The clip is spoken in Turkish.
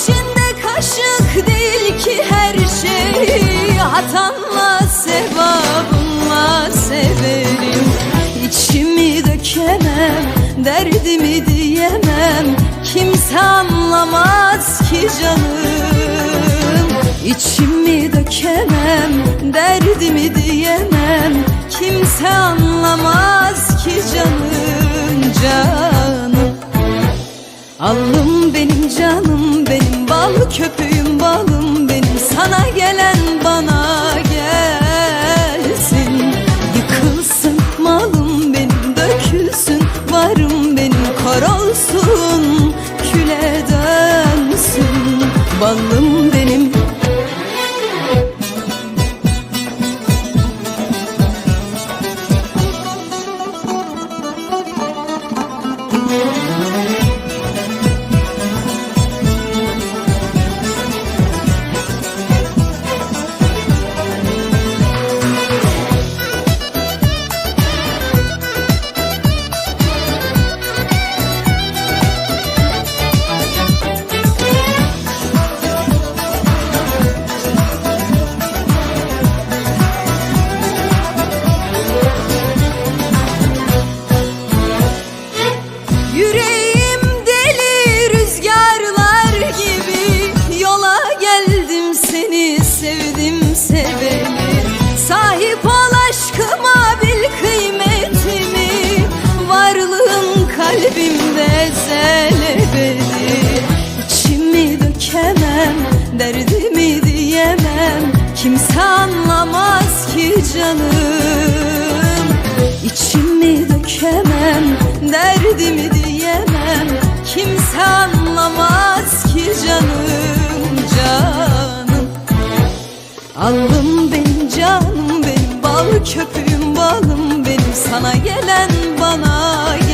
İçinde kaşık değil ki her şey. Hatanla sevabınla severim. İçimi dökemem derdimi diyemem. Kimse anlamaz ki canım. İçimi dökemem, derdimi diyemem. Kimse anlamaz ki canım, canım. Canım, bal köpüğüm balım Benim sana gelen bana gelsin. Yıkılsın malım benim, dökülsün varım benim Kor olsun, küle dönsün. Balım benim. Yüreğim Kimse anlamaz ki canım. İçimi dökemem, derdimi diyemem. Kimse anlamaz ki canım, canım. Aldım benim canım, benim bal köpüğüm balım Benim. Sana gelen bana gelsin